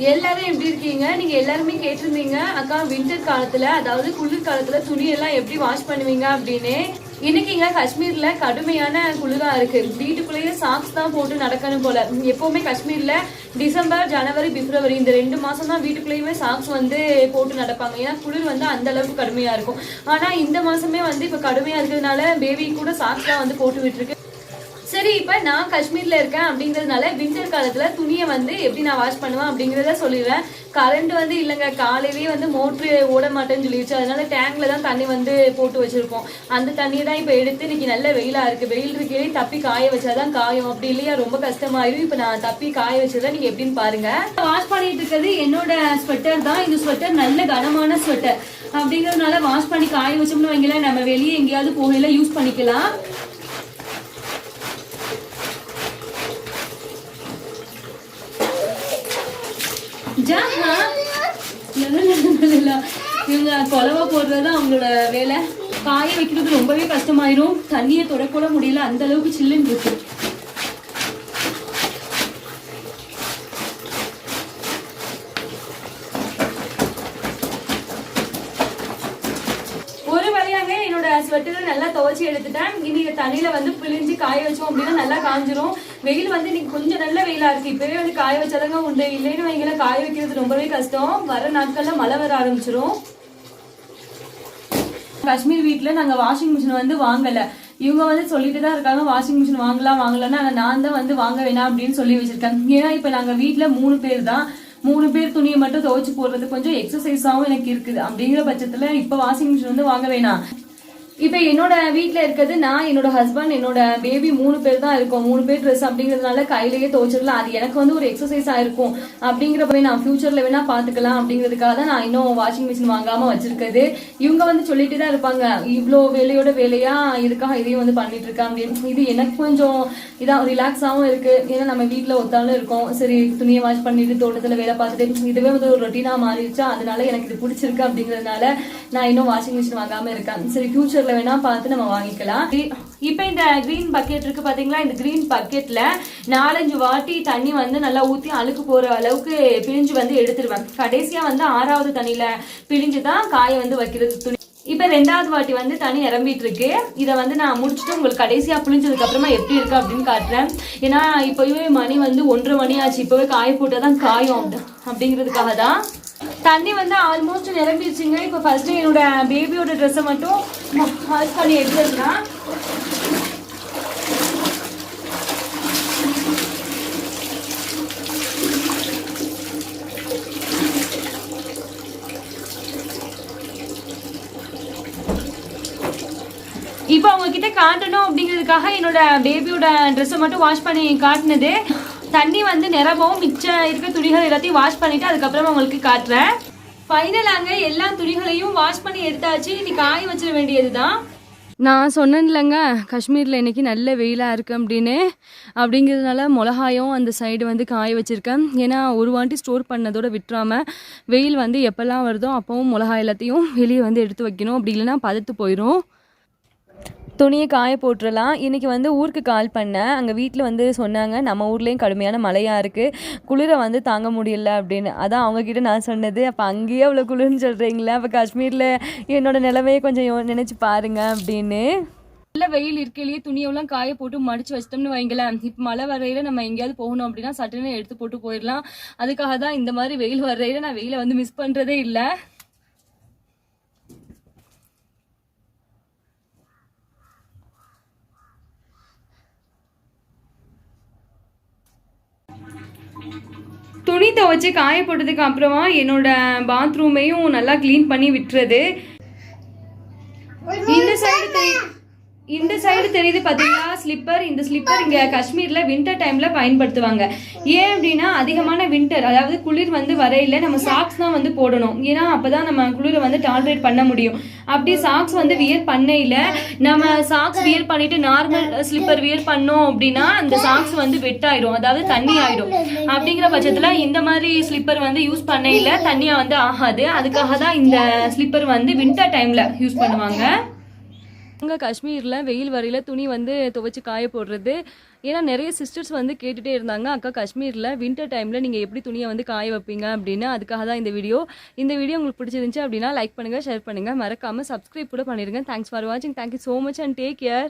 எல்லாரும் எப்படி இருக்கீங்க? நீங்க எல்லாருமே கேட்டிருந்தீங்க அக்கா வின்டர் காலத்துல அதாவது குளிர் காலத்துல துணி எல்லாம் எப்படி வாஷ் பண்ணுவீங்க அப்படின்னு. இன்னைக்கு இங்க காஷ்மீர்ல கடுமையான குளிரா இருக்கு. வீட்டுக்குள்ளேயே சாக்ஸ் தான் போட்டு நடக்கணும் போல. எப்பவுமே காஷ்மீர்ல டிசம்பர் ஜனவரி பிப்ரவரி இந்த ரெண்டு மாசம் தான் வீட்டுக்குள்ளேயுமே சாக்ஸ் வந்து போட்டு நடப்பாங்க. ஏன்னா குளிர் வந்து அந்த அளவுக்கு கடுமையா இருக்கும். ஆனா இந்த மாசமே வந்து இப்ப கடுமையா இருக்கிறதுனால பேபி கூட சாக்ஸ் தான் வந்து போட்டு விட்டுருக்கு. சரி இப்ப நான் காஷ்மீர்ல இருக்கேன் அப்படிங்கறதுனால வின்டர் காலத்துல துணியை வந்து எப்படி நான் வாஷ் பண்ணுவேன் அப்படிங்கறத சொல்லிடுவேன் கரண்ட் வந்து இல்லைங்க காலையிலேயே வந்து மோட்ரு ஓட மாட்டேன்னு சொல்லிடுச்சு. அதனால டேங்க்ல தான் தண்ணி வந்து போட்டு வச்சிருக்கோம். அந்த தண்ணியை தான் இப்ப எடுத்து இன்னைக்கு நல்ல வெயிலா இருக்கு. வெயில் இருக்கே தப்பி காய வச்சாதான் காயும். அப்படி இல்லையா? ரொம்ப கஷ்டமாயிரும். இப்ப நான் தப்பி காய வச்சதை நீங்க எப்படின்னு பாருங்க. வாஷ் பண்ணிட்டு இருக்கிறது என்னோட ஸ்வெட்டர் தான். இந்த ஸ்வெட்டர் நல்ல கனமான ஸ்வெட்டர் அப்படிங்கறதுனால வாஷ் பண்ணி காய வச்சோம்னு வைங்களேன் நம்ம வெளியே எங்கேயாவது போகையில யூஸ் பண்ணிக்கலாம். இவங்க கொலவை போடுறது தான் அவங்களோட வேலை. காய வைக்கிறது ரொம்பவே கஷ்டமாயிரும். தண்ணியை தொடக்கூட முடியல. அந்த அளவுக்கு சில்லுன்னு இருக்கு. ஒரு என்னோட ஸ்வெட்டரை நல்லா துவைச்சி எடுத்துட்டேன். இன்னைக்கு தண்ணியில வந்து பிழிஞ்சு காய வச்சோம் அப்படின்னா நல்லா காஞ்சிரும். வெயில் வந்து இன்னைக்கு கொஞ்சம் நல்ல வெயிலா இருக்கு. இப்பவே வந்து காய வச்சாதாங்க உண்டு. இல்லைன்னு வைங்கள காய வைக்கிறது ரொம்பவே கஷ்டம். வர நாட்கள்ல மழை வர ஆரம்பிச்சிடும் காஷ்மீர் வீட்டில் நாங்க வாஷிங் மிஷின் வந்து வாங்கல. இவங்க வந்து சொல்லிட்டு தான் இருக்காங்க வாஷிங் மிஷின் வாங்கலாம் வாங்கலாம்னு ஆனா நான் தான் வந்து வாங்க வேணாம் அப்படின்னு சொல்லி வச்சிருக்கேன். ஏன்னா இப்ப நாங்க வீட்டில் மூணு பேர் தான். மூணு பேர் துணியை மட்டும் துவைச்சு போடுறது கொஞ்சம் எக்ஸசைஸாவும் எனக்கு இருக்குது. அப்படிங்கிற பட்சத்துல இப்ப வாஷிங் மிஷின் வந்து வாங்க வேணாம். இப்ப என்னோட வீட்டில் இருக்கிறது நான் என்னோட ஹஸ்பண்ட் என்னோட பேபி மூணு பேர் தான் இருக்கோம். மூணு பேர் ட்ரெஸ் அப்படிங்கறதுனால கையிலேயே துவச்சிடலாம். அது எனக்கு வந்து ஒரு எக்ஸசைஸா இருக்கும். போய் நான் ஃபியூச்சர்ல வேணா பாத்துக்கலாம் அப்படிங்கிறதுக்காக தான் நான் இன்னும் வாஷிங் மிஷின் வாங்காம வச்சிருக்கிறது. இவங்க வந்து சொல்லிட்டு தான் இருப்பாங்க. இவ்வளோ வேலையோட வேலையா இதுக்காக இதையும் வந்து பண்ணிட்டு இருக்காங்க. அப்படின்னு இது எனக்கு கொஞ்சம் இதான் ரிலாக்ஸாவும் இருக்கு. ஏன்னா நம்ம வீட்டில் ஒத்தாலும் இருக்கோம். சரி துணியை வாஷ் பண்ணிட்டு தோட்டத்துல வேலை பார்த்துட்டு இதுவே வந்து ஒரு ரொட்டீனா மாறிடுச்சா? அதனால எனக்கு இது பிடிச்சிருக்கு அப்படிங்கறதுனால நான் இன்னும் வாஷிங் மிஷின் வாங்காம இருக்கேன். சரி ஃபியூச்சர்ல வேணா பார்த்து நம்ம வாங்கிக்கலாம். இப்போ இந்த கிரீன் பக்கெட் இருக்கு பாத்தீங்களா? இந்த கிரீன் பக்கெட்ல நாலஞ்சு வாட்டி தண்ணி வந்து நல்லா ஊத்தி அழுக்கு போற அளவுக்கு பிழிஞ்சு வந்து எடுத்துருவேன். கடைசியா வந்து ஆறாவது தண்ணியில பிழிஞ்சு தான் காய வந்து வைக்கிறது துணி. இப்ப ரெண்டாவது வாட்டி வந்து தனி நிரம்பிட்டு இருக்கு. இதை வந்து நான் முடிச்சுட்டு உங்களுக்கு கடைசியா புளிஞ்சதுக்கு அப்புறமா எப்படி இருக்கு அப்படின்னு காட்டுறேன். ஏன்னா இப்பவே மணி வந்து ஒன்றரை மணி ஆச்சு. இப்பவே காய போட்டாதான் காயும் அப்படி- அப்படிங்கிறதுக்காக தான் தண்ணி வந்து ஆல்மோஸ்ட் நிரம்பிடுச்சுங்க. இப்போ ஃபர்ஸ்ட் என்னோட பேபியோட ட்ரெஸ்ஸை மட்டும் வாஷ் பண்ணி எடுத்துருக்கலாம் இப்போ அவங்க கிட்ட காட்டணும் அப்படிங்கிறதுக்காக என்னோட பேபியோட ட்ரெஸ்ஸை மட்டும் வாஷ் பண்ணி காட்டினது. தண்ணி வந்து நிரம்பவும் மிச்சம் இருக்க துணிகள் எல்லாத்தையும் வாஷ் பண்ணிட்டு அதுக்கப்புறமா உங்களுக்கு காட்டுறேன். ஃபைனலாங்க எல்லா துணிகளையும் வாஷ் பண்ணி எடுத்தாச்சு. இன்னைக்கு காய வச்சிட வேண்டியது தான் நான் சொன்னேன்லங்க காஷ்மீரில் இன்னைக்கு நல்ல வெயிலாக இருக்கு அப்படின்னு. அப்படிங்கிறதுனால மிளகாயும் அந்த சைடு வந்து காய வச்சுருக்கேன். ஏன்னா ஒரு வாட்டி ஸ்டோர் பண்ணதோட விட்டுறாமல் வெயில் வந்து எப்போல்லாம் வருதோ அப்போவும் மிளகாய் எல்லாத்தையும் வெளியே வந்து எடுத்து வைக்கணும். அப்படி இல்லைன்னா பதத்து போயிடும் துணியை காய போட்டுடலாம் இன்றைக்கி வந்து ஊருக்கு கால் பண்ணேன். அங்கே வீட்டில் வந்து சொன்னாங்க நம்ம ஊர்லேயும் கடுமையான மழையாக இருக்குது குளிரை வந்து தாங்க முடியல அப்படின்னு. அதான் அவங்கக்கிட்ட நான் சொன்னது. அப்போ அங்கேயே அவ்வளோ குளிர்னு சொல்கிறீங்களா அப்போ காஷ்மீரில் என்னோடய நிலைமையை கொஞ்சம் நினச்சி பாருங்கள் பாருங்க அப்படின்னு. நல்ல வெயில் இருக்கையிலேயே துணியெல்லாம் காய போட்டு மடிச்சு வச்சிட்டோம்னு வைங்களேன். இப்போ மழை வரையில நம்ம எங்கேயாவது போகணும் அப்படின்னா சட்டுன்னு எடுத்து போட்டு போயிடலாம். அதுக்காக தான் இந்த மாதிரி வெயில் வரையில நான் வெயிலை வந்து மிஸ் பண்ணுறதே இல்லை. துணி துவைச்சு காய போட்டதுக்கு அப்புறமா என்னோட பாத்ரூமையும் நல்லா க்ளீன் பண்ணி விட்டுறது. இந்த சைடு இந்த சைடு தெரியுது பார்த்தீங்களா ஸ்லிப்பர் இந்த ஸ்லிப்பர் இங்கே காஷ்மீரில் வின்டர் டைமில் பயன்படுத்துவாங்க. ஏன் அப்படின்னா அதிகமான வின்டர் அதாவது குளிர் வந்து வரையில நம்ம சாக்ஸ் தான் வந்து போடணும். ஏன்னா அப்பதான் நம்ம குளிரை வந்து டாலரேட் பண்ண முடியும். அப்படி சாக்ஸ் வந்து வியர் பண்ணையில் நம்ம சாக்ஸ் வியர் பண்ணிட்டு நார்மல் ஸ்லிப்பர் வியர் பண்ணோம் அப்படின்னா அந்த சாக்ஸ் வந்து வெட்டாயிடும் அதாவது தண்ணி ஆயிடும். அப்படிங்கிற பட்சத்தில் இந்த மாதிரி ஸ்லிப்பர் வந்து யூஸ் பண்ணையில் தண்ணியாக வந்து ஆகாது. அதுக்காக தான் இந்த ஸ்லிப்பர் வந்து வின்டர் டைமில் யூஸ் பண்ணுவாங்க. இங்கே காஷ்மீரில் வெயில் வரையில் துணி வந்து துவைச்சி காய போடுறது. ஏன்னா நிறைய சிஸ்டர்ஸ் வந்து கேட்டுகிட்டே இருந்தாங்க அக்கா காஷ்மீரில் வின்டர் டைமில் நீங்கள் எப்படி துணியை வந்து காய வைப்பீங்க? அப்படின்னு. அதுக்காக தான் இந்த வீடியோ இந்த வீடியோ உங்களுக்கு பிடிச்சிருந்துச்சு அப்படின்னா லைக் பண்ணுங்கள் ஷேர் பண்ணுங்கள் மறக்காமல் சப்ஸ்கிரைப் கூட பண்ணிடுங்க தேங்க்ஸ் ஃபார் வாட்சிங் thank you so much and take care